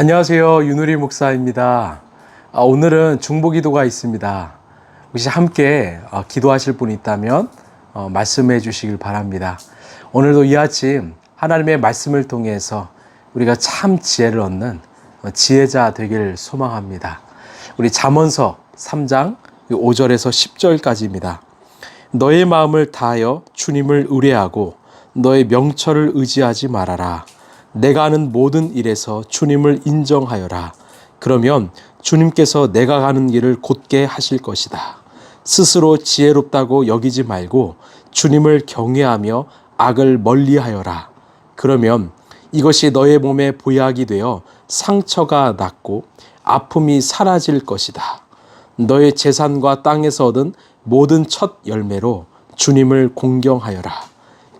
안녕하세요. 윤우리 목사입니다. 아, 오늘은 중보기도가 있습니다. 혹시 함께 어, 기도하실 분이 있다면 어, 말씀해 주시길 바랍니다. 오늘도 이 아침 하나님의 말씀을 통해서 우리가 참 지혜를 얻는 어, 지혜자 되길 소망합니다. 우리 잠언서 3장 5절에서 10절까지입니다. 너의 마음을 다하여 주님을 의뢰하고 너의 명철을 의지하지 말아라. 내가 하는 모든 일에서 주님을 인정하여라. 그러면 주님께서 내가 가는 길을 곧게 하실 것이다. 스스로 지혜롭다고 여기지 말고 주님을 경외하며 악을 멀리하여라. 그러면 이것이 너의 몸에 보약이 되어 상처가 낫고 아픔이 사라질 것이다. 너의 재산과 땅에서 얻은 모든 첫 열매로 주님을 공경하여라.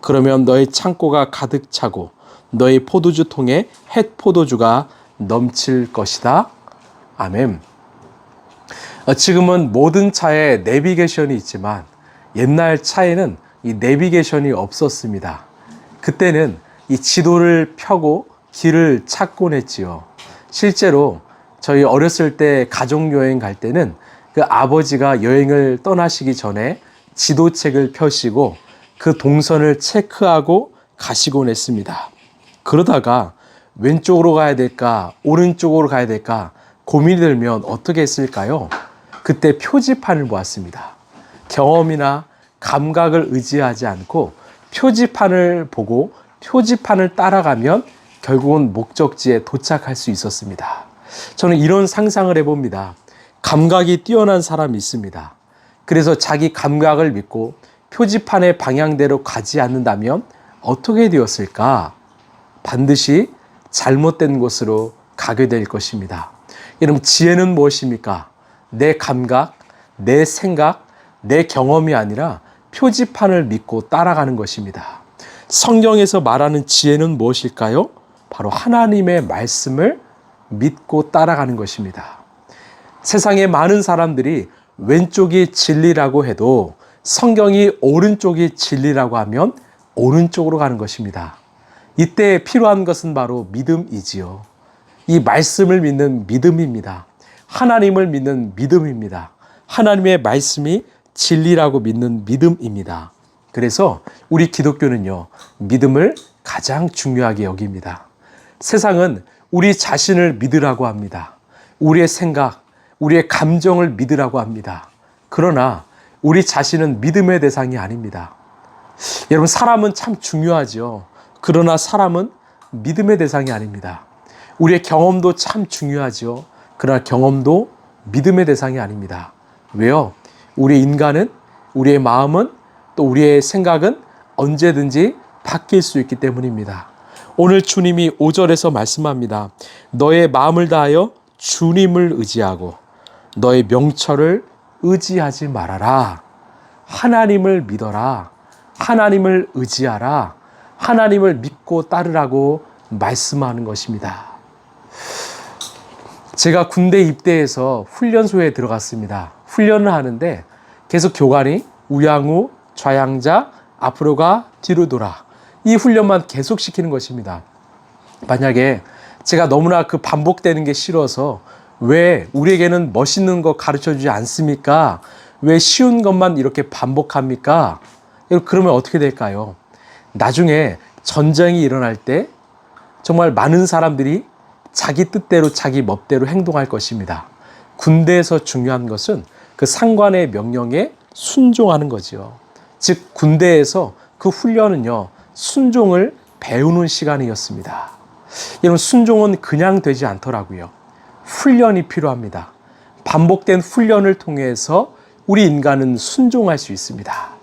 그러면 너의 창고가 가득 차고 너의 포도주 통에 햇 포도주가 넘칠 것이다. 아멘. 어, 지금은 모든 차에 내비게이션이 있지만 옛날 차에는 이 내비게이션이 없었습니다. 그때는 이 지도를 펴고 길을 찾곤 했지요. 실제로 저희 어렸을 때 가족 여행 갈 때는 그 아버지가 여행을 떠나시기 전에 지도책을 펴시고 그 동선을 체크하고 가시곤 했습니다. 그러다가 왼쪽으로 가야 될까, 오른쪽으로 가야 될까 고민이 들면 어떻게 했을까요? 그때 표지판을 보았습니다. 경험이나 감각을 의지하지 않고 표지판을 보고 표지판을 따라가면 결국은 목적지에 도착할 수 있었습니다. 저는 이런 상상을 해봅니다. 감각이 뛰어난 사람이 있습니다. 그래서 자기 감각을 믿고 표지판의 방향대로 가지 않는다면 어떻게 되었을까? 반드시 잘못된 곳으로 가게 될 것입니다. 여러분, 지혜는 무엇입니까? 내 감각, 내 생각, 내 경험이 아니라 표지판을 믿고 따라가는 것입니다. 성경에서 말하는 지혜는 무엇일까요? 바로 하나님의 말씀을 믿고 따라가는 것입니다. 세상에 많은 사람들이 왼쪽이 진리라고 해도 성경이 오른쪽이 진리라고 하면 오른쪽으로 가는 것입니다. 이때 필요한 것은 바로 믿음이지요. 이 말씀을 믿는 믿음입니다. 하나님을 믿는 믿음입니다. 하나님의 말씀이 진리라고 믿는 믿음입니다. 그래서 우리 기독교는요, 믿음을 가장 중요하게 여깁니다. 세상은 우리 자신을 믿으라고 합니다. 우리의 생각, 우리의 감정을 믿으라고 합니다. 그러나 우리 자신은 믿음의 대상이 아닙니다. 여러분, 사람은 참 중요하죠. 그러나 사람은 믿음의 대상이 아닙니다. 우리의 경험도 참 중요하죠. 그러나 경험도 믿음의 대상이 아닙니다. 왜요? 우리 인간은, 우리의 마음은, 또 우리의 생각은 언제든지 바뀔 수 있기 때문입니다. 오늘 주님이 5절에서 말씀합니다. 너의 마음을 다하여 주님을 의지하고 너의 명철을 의지하지 말아라. 하나님을 믿어라. 하나님을 의지하라. 하나님을 믿고 따르라고 말씀하는 것입니다. 제가 군대 입대해서 훈련소에 들어갔습니다. 훈련을 하는데 계속 교관이 우양우, 좌양자, 앞으로 가, 뒤로 돌아. 이 훈련만 계속 시키는 것입니다. 만약에 제가 너무나 그 반복되는 게 싫어서 왜 우리에게는 멋있는 거 가르쳐 주지 않습니까? 왜 쉬운 것만 이렇게 반복합니까? 그러면 어떻게 될까요? 나중에 전쟁이 일어날 때 정말 많은 사람들이 자기 뜻대로 자기 멋대로 행동할 것입니다. 군대에서 중요한 것은 그 상관의 명령에 순종하는 거지요. 즉 군대에서 그 훈련은요 순종을 배우는 시간이었습니다. 여러분 순종은 그냥 되지 않더라고요. 훈련이 필요합니다. 반복된 훈련을 통해서 우리 인간은 순종할 수 있습니다.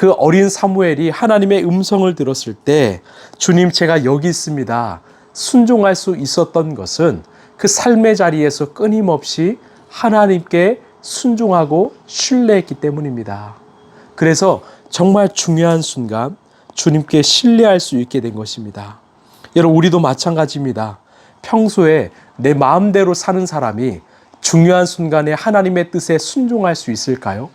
그 어린 사무엘이 하나님의 음성을 들었을 때 주님 제가 여기 있습니다. 순종할 수 있었던 것은 그 삶의 자리에서 끊임없이 하나님께 순종하고 신뢰했기 때문입니다. 그래서 정말 중요한 순간 주님께 신뢰할 수 있게 된 것입니다. 여러분, 우리도 마찬가지입니다. 평소에 내 마음대로 사는 사람이 중요한 순간에 하나님의 뜻에 순종할 수 있을까요?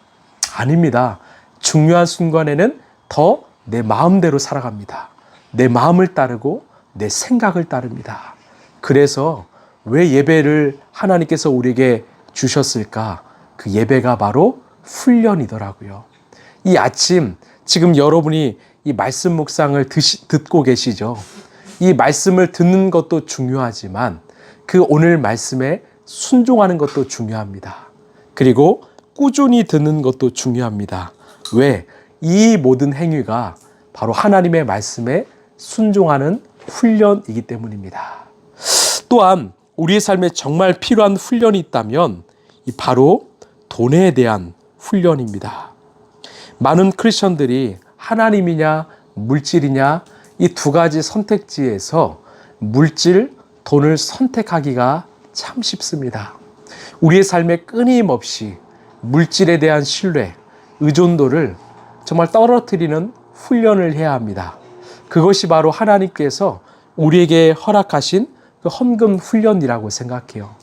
아닙니다. 중요한 순간에는 더 내 마음대로 살아갑니다. 내 마음을 따르고 내 생각을 따릅니다. 그래서 왜 예배를 하나님께서 우리에게 주셨을까? 그 예배가 바로 훈련이더라고요. 이 아침 지금 여러분이 이 말씀 묵상을 드시, 듣고 계시죠? 이 말씀을 듣는 것도 중요하지만 그 오늘 말씀에 순종하는 것도 중요합니다. 그리고 꾸준히 듣는 것도 중요합니다. 왜? 이 모든 행위가 바로 하나님의 말씀에 순종하는 훈련이기 때문입니다. 또한 우리의 삶에 정말 필요한 훈련이 있다면 이 바로 돈에 대한 훈련입니다. 많은 크리스천들이 하나님이냐 물질이냐 이 두 가지 선택지에서 물질, 돈을 선택하기가 참 쉽습니다. 우리의 삶에 끊임없이 물질에 대한 신뢰, 의존도를 정말 떨어뜨리는 훈련을 해야 합니다. 그것이 바로 하나님께서 우리에게 허락하신 그 헌금 훈련이라고 생각해요.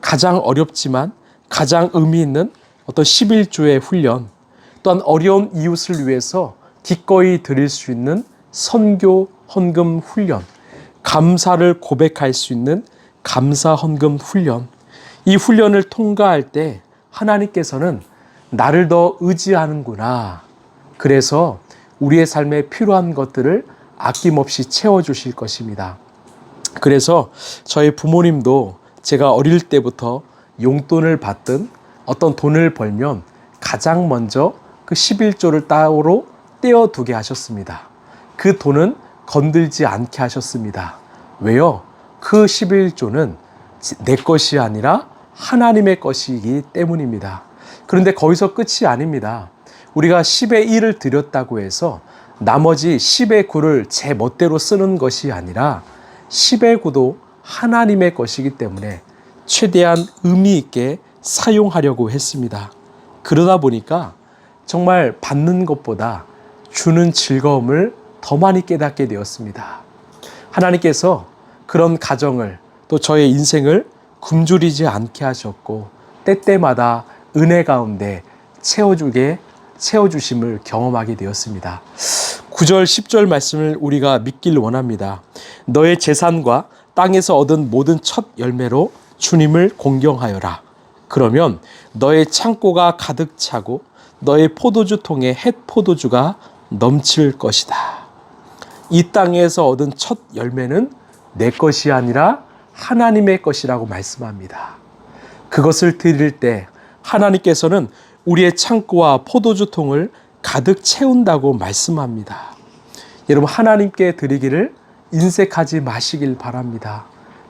가장 어렵지만 가장 의미 있는 어떤 11조의 훈련, 또한 어려운 이웃을 위해서 기꺼이 드릴 수 있는 선교 헌금 훈련, 감사를 고백할 수 있는 감사 헌금 훈련. 이 훈련을 통과할 때 하나님께서는 나를 더 의지하는구나. 그래서 우리의 삶에 필요한 것들을 아낌없이 채워주실 것입니다. 그래서 저희 부모님도 제가 어릴 때부터 용돈을 받든 어떤 돈을 벌면 가장 먼저 그 11조를 따로 떼어두게 하셨습니다. 그 돈은 건들지 않게 하셨습니다. 왜요? 그 11조는 내 것이 아니라 하나님의 것이기 때문입니다. 그런데 거기서 끝이 아닙니다. 우리가 10의 1을 드렸다고 해서 나머지 10의 9를 제 멋대로 쓰는 것이 아니라 10의 9도 하나님의 것이기 때문에 최대한 의미 있게 사용하려고 했습니다. 그러다 보니까 정말 받는 것보다 주는 즐거움을 더 많이 깨닫게 되었습니다. 하나님께서 그런 가정을 또 저의 인생을 굶주리지 않게 하셨고 때때마다 은혜 가운데 채워주게 채워주심을 경험하게 되었습니다. 9절 10절 말씀을 우리가 믿길 원합니다. 너의 재산과 땅에서 얻은 모든 첫 열매로 주님을 공경하여라. 그러면 너의 창고가 가득 차고 너의 포도주 통에 햇 포도주가 넘칠 것이다. 이 땅에서 얻은 첫 열매는 내 것이 아니라 하나님의 것이라고 말씀합니다. 그것을 드릴 때 하나님께서는 우리의 창고와 포도주 통을 가득 채운다고 말씀합니다. 여러분 하나님께 드리기를 인색하지 마시길 바랍니다.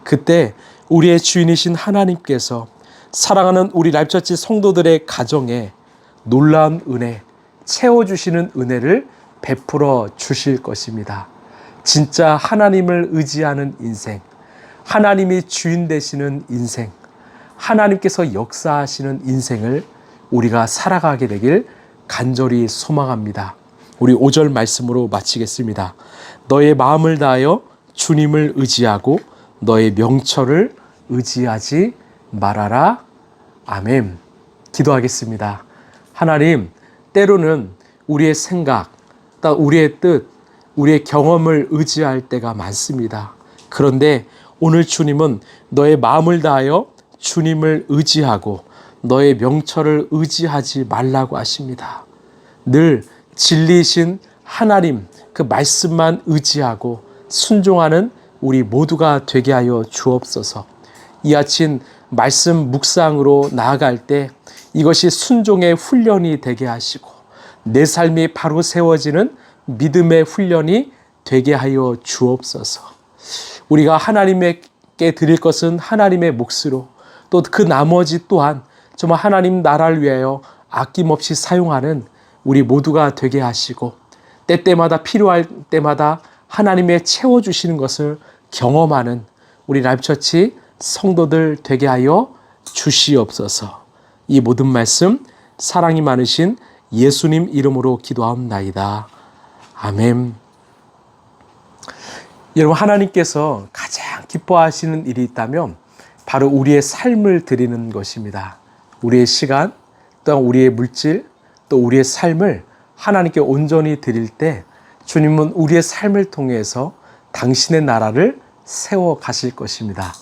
그때 우리의 주인이신 하나님께서 사랑하는 우리 랄처치 성도들의 가정에 놀라운 은혜, 채워주시는 은혜를 베풀어 주실 것입니다. 진짜 하나님을 의지하는 인생, 하나님이 주인 되시는 인생, 하나님께서 역사하시는 인생을 우리가 살아가게 되길 간절히 소망합니다. 우리 5절 말씀으로 마치겠습니다. 너의 마음을 다하여 주님을 의지하고 너의 명철을 의지하지 말아라. 아멘. 기도하겠습니다. 하나님, 때로는 우리의 생각, 또 우리의 뜻, 우리의 경험을 의지할 때가 많습니다. 그런데 오늘 주님은 너의 마음을 다하여 주님을 의지하고 너의 명철을 의지하지 말라고 하십니다. 늘 진리신 하나님 그 말씀만 의지하고 순종하는 우리 모두가 되게 하여 주옵소서. 이 아침 말씀 묵상으로 나아갈 때 이것이 순종의 훈련이 되게 하시고 내 삶이 바로 세워지는 믿음의 훈련이 되게 하여 주옵소서. 우리가 하나님께 드릴 것은 하나님의 몫으로 또 그 나머지 또한 정말 하나님 나라를 위하여 아낌없이 사용하는 우리 모두가 되게 하시고 때때마다 필요할 때마다 하나님의 채워주시는 것을 경험하는 우리 랍처치 성도들 되게 하여 주시옵소서. 이 모든 말씀 사랑이 많으신 예수님 이름으로 기도하옵나이다. 아멘. 여러분 하나님께서 가장 기뻐하시는 일이 있다면 바로 우리의 삶을 드리는 것입니다. 우리의 시간, 또 우리의 물질, 또 우리의 삶을 하나님께 온전히 드릴 때 주님은 우리의 삶을 통해서 당신의 나라를 세워 가실 것입니다.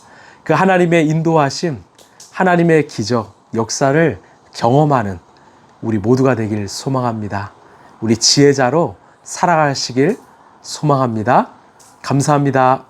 그 하나님의 인도하심, 하나님의 기적, 역사를 경험하는 우리 모두가 되길 소망합니다. 우리 지혜자로 살아가시길 소망합니다. 감사합니다.